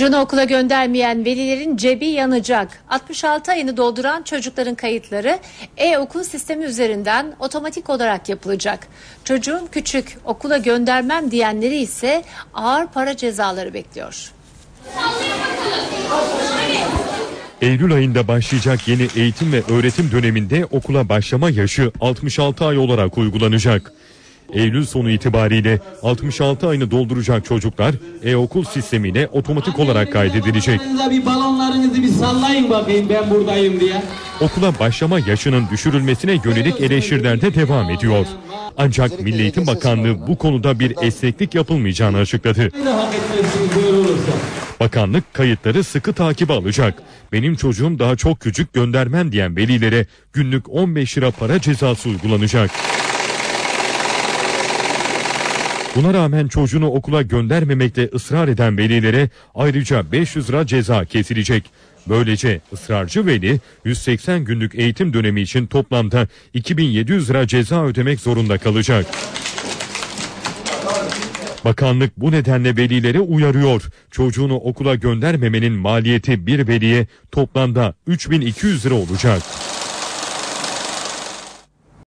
Çocuğunu okula göndermeyen velilerin cebi yanacak. 66 ayını dolduran çocukların kayıtları e-okul sistemi üzerinden otomatik olarak yapılacak. Çocuğum küçük, okula göndermem diyenleri ise ağır para cezaları bekliyor. Eylül ayında başlayacak yeni eğitim ve öğretim döneminde okula başlama yaşı 66 ay olarak uygulanacak. Eylül sonu itibariyle 66 ayını dolduracak çocuklar e-okul sistemine otomatik olarak kaydedilecek. Bir balonlarınızı bir sallayın bakayım ben buradayım diye. Okula başlama yaşının düşürülmesine yönelik eleştiriler de devam ediyor. Ancak Milli Eğitim Bakanlığı bu konuda bir esneklik yapılmayacağını açıkladı. Bakanlık kayıtları sıkı takibe alacak. Benim çocuğum daha çok küçük göndermem diyen velilere günlük 15 lira para cezası uygulanacak. Buna rağmen çocuğunu okula göndermemekte ısrar eden velilere ayrıca 500 lira ceza kesilecek. Böylece ısrarcı veli 180 günlük eğitim dönemi için toplamda 2700 lira ceza ödemek zorunda kalacak. Bakanlık bu nedenle velileri uyarıyor. Çocuğunu okula göndermemenin maliyeti bir veliye toplamda 3200 lira olacak.